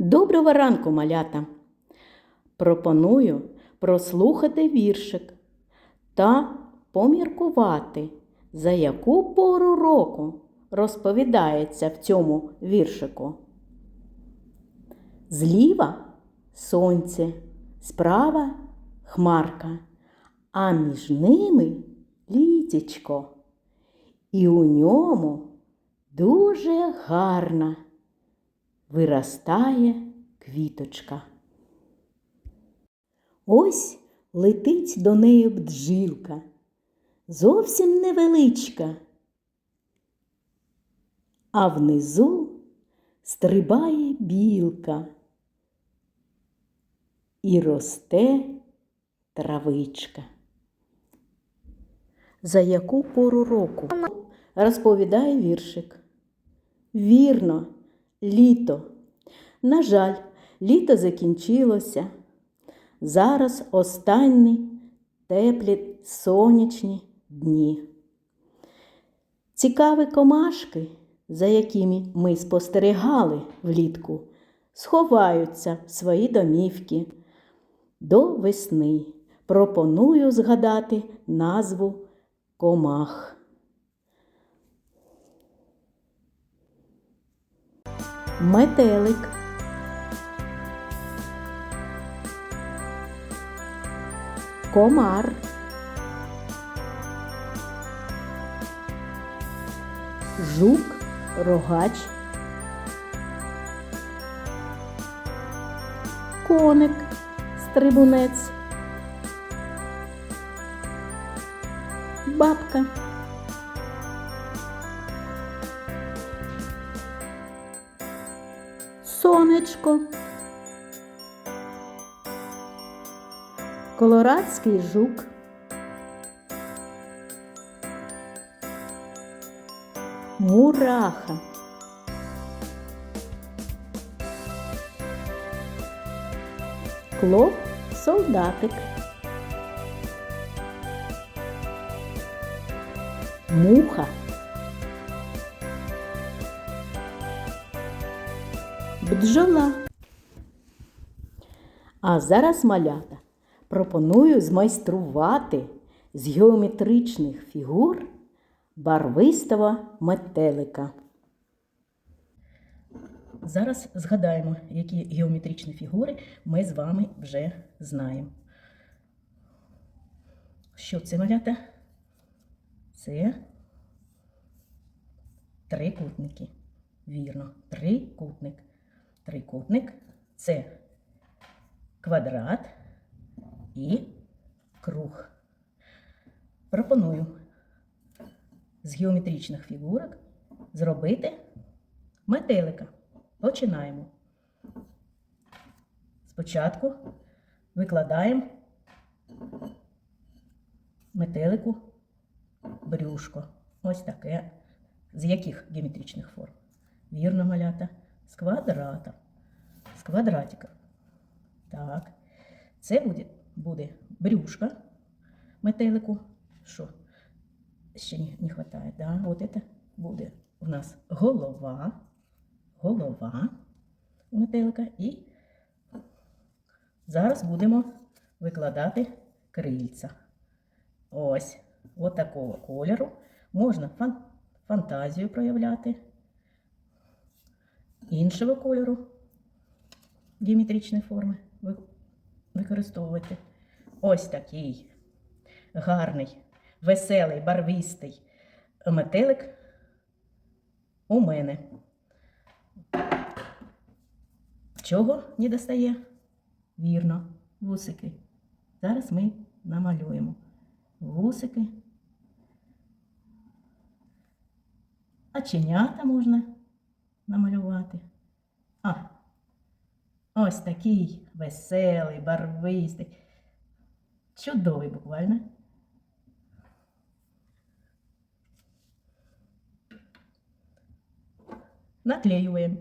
Доброго ранку, малята! Пропоную прослухати віршик та поміркувати, за яку пору року розповідається в цьому віршику. Зліва сонце, справа хмарка, а між ними літічко. І у ньому дуже гарна виростає квіточка. Ось летить до неї бджілка, зовсім невеличка, а внизу стрибає білка і росте травичка. За яку пору року розповідає віршик. Вірно, літо. На жаль, літо закінчилося. Зараз останні теплі сонячні дні. Цікаві комашки, за якими ми спостерігали влітку, сховаються в свої домівки. До весни пропоную згадати назву комах. Метелик. Комар. Жук, рогач. Коник, стрибунець. Бабка. Сонечко. Колорадський жук. Мураха. Клоп солдатик. Муха. Бджола. А зараз малята пропоную змайструвати з геометричних фігур барвистого метелика. Зараз згадаємо, які геометричні фігури ми з вами вже знаємо. Що це малята? Це трикутники. Вірно, трикутник. Трикутник це квадрат і круг. Пропоную з геометричних фігурок зробити метелика. Починаємо. Спочатку викладаємо метелику брюшко. Ось таке. З яких геометричних форм? Вірно, малята. З квадрата. З квадратика. Так. Це буде, буде брюшка метелику. Що? Ще не, не хватає. Да? От це буде у нас голова. Голова метелика. І зараз будемо викладати крильця. Ось, от такого кольору. Можна фан фантазію проявляти. Іншого кольору геометричної форми використовувати. Ось такий гарний, веселий, барвистий метелик у мене. Чого не достає? Вірно, вусики. Зараз ми намалюємо вусики. Оченята можна намалювати. А, ось такий веселий, барвистий. Чудовий буквально. Наклеюємо.